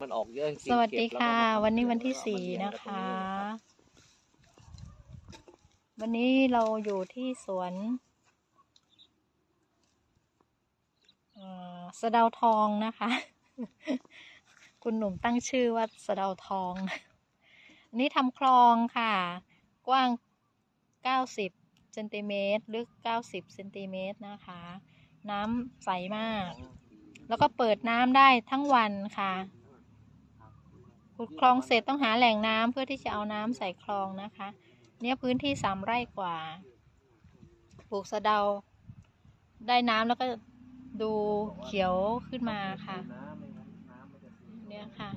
มันออกเยอะจริงๆสวัสดีเก็บแล้ค่ะก็มาทำวันนี้เยวันที่แล้วก็สี่มาเลี้ยงนะกัตรงคะรับวันนี้เราอยู่ที่สวนเอ่อสะเดาทองนะคะ คุณหนุ่มตั้งชื่อว่าสะเดาทองอันนี้ทำคลองค่ะ กว้าง 90เซนติเมตรลึก 90เซนติเมตรนะคะ น้ำใสมาก แล้วก็เปิดน้ำได้ทั้งวันค่ะ ขุดคลองเสร็จต้องหาแหล่งน้ำเพื่อที่จะเอาน้ำใส่คลองนะคะ เนี่ยพื้นที่สามไร่กว่า ปลูกสะเดา ได้น้ำแล้วก็ดูเขียวขึ้นมาค่ะ เนี่ยค่ะ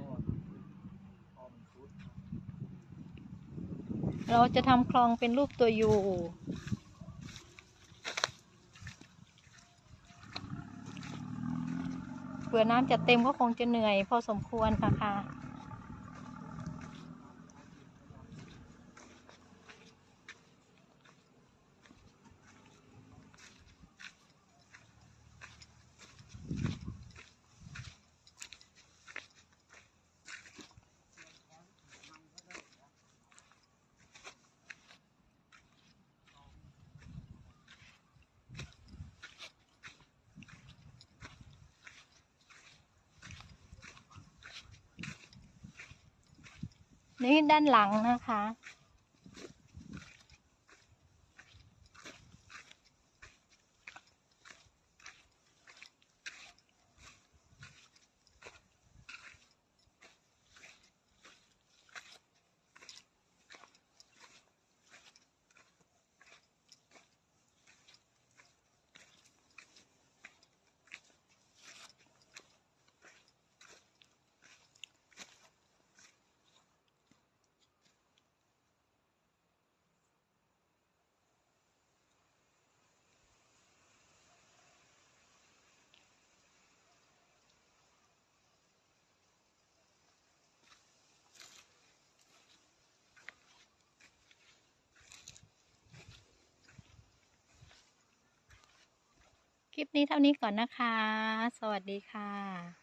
เราจะทำคลองเป็นรูปตัวยูเผื่อน้ำจะเต็มก็คงจะเหนื่อยพอสมควรค่ะค่ะ นี่ด้านหลังนะคะ คลิปนี้เท่านี้ก่อนนะคะ สวัสดีค่ะ